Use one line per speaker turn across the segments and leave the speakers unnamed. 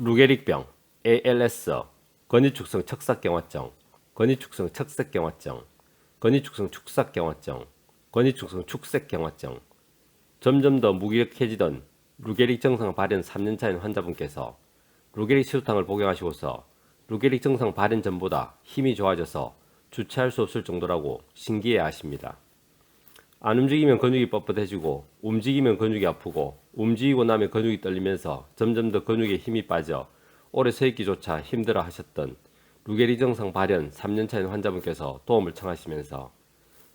루게릭병, ALS, 건이축성 척삭경화증, 건이축성 척색경화증, 건이축성 축삭경화증, 건이축성 축색경화증, 점점 더 무기력해지던 루게릭 증상 발현 3년차인 환자분께서 루게릭 시루탕을 복용하시고서 루게릭 증상 발현 전보다 힘이 좋아져서 주체할 수 없을 정도라고 신기해 하십니다. 안 움직이면 근육이 뻣뻣해지고 움직이면 근육이 아프고 움직이고 나면 근육이 떨리면서 점점 더 근육에 힘이 빠져 오래 서 있기조차 힘들어 하셨던 루게리 증상 발현 3년차인 환자분께서 도움을 청하시면서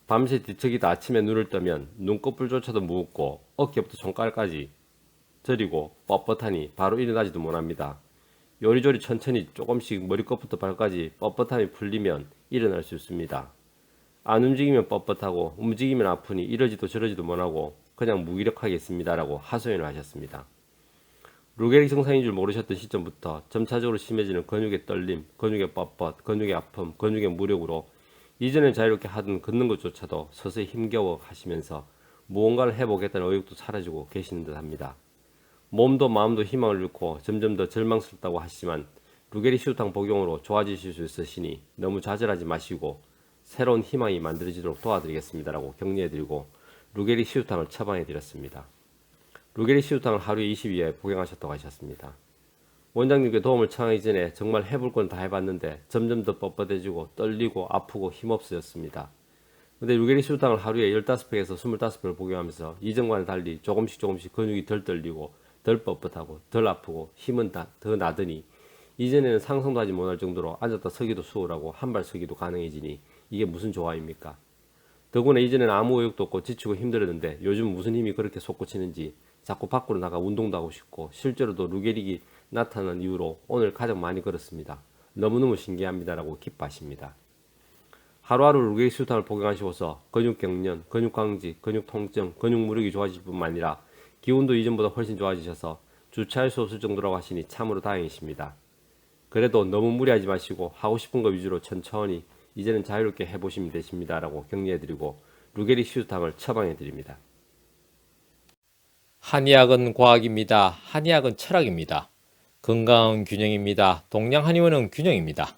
밤새 뒤척이다 아침에 눈을 뜨면 눈꺼풀조차도 무겁고 어깨부터 손가락까지 저리고 뻣뻣하니 바로 일어나지도 못합니다. 요리조리 천천히 조금씩 머리끝부터 발까지 뻣뻣함이 풀리면 일어날 수 있습니다. 안 움직이면 뻣뻣하고 움직이면 아프니 이러지도 저러지도 못하고 그냥 무기력하게 있습니다라고 하소연을 하셨습니다. 루게릭 증상인 줄 모르셨던 시점부터 점차적으로 심해지는 근육의 떨림, 근육의 뻣뻣, 근육의 아픔, 근육의 무력으로 이전에 자유롭게 하던 걷는 것조차도 서서히 힘겨워 하시면서 무언가를 해보겠다는 의욕도 사라지고 계시는 듯 합니다. 몸도 마음도 희망을 잃고 점점 더 절망스럽다고 하시지만 루게리 시루탕 복용으로 좋아지실 수 있으시니 너무 좌절하지 마시고 새로운 희망이 만들어지도록 도와드리겠습니다라고 격려해드리고 루게리 시루탕을 처방해드렸습니다. 루게리 시루탕을 하루에 20여 복용하셨다고 하셨습니다. 원장님께 도움을 청하기 전에 정말 해볼 건 다 해봤는데 점점 더 뻣뻣해지고 떨리고 아프고 힘없어졌습니다. 근데 루게리 시루탕을 하루에 15팩에서 25팩을 복용하면서 이전과는 달리 조금씩 조금씩 근육이 덜 떨리고 덜 뻣뻣하고 덜 아프고 힘은 다, 더 나더니 이전에는 상상도 하지 못할 정도로 앉았다 서기도 수월하고 한 발 서기도 가능해지니 이게 무슨 조화입니까? 더구나 이전에는 아무 의욕도 없고 지치고 힘들었는데 요즘 무슨 힘이 그렇게 솟구치는지 자꾸 밖으로 나가 운동도 하고 싶고 실제로도 루게릭이 나타난 이후로 오늘 가장 많이 걸었습니다. 너무너무 신기합니다라고 기뻐하십니다. 하루하루 루게릭 수탕을 복용하시고서 근육 경련, 근육 강지, 근육 통증, 근육 무력이 좋아질 뿐만 아니라 기운도 이전보다 훨씬 좋아지셔서 주체할 수 없을 정도라고 하시니 참으로 다행이십니다. 그래도 너무 무리하지 마시고 하고 싶은 거 위주로 천천히 이제는 자유롭게 해보시면 되십니다라고 격려해드리고 루게릭 시루탕을 처방해드립니다.
한의학은 과학입니다. 한의학은 철학입니다. 건강은 균형입니다. 동양 한의원은 균형입니다.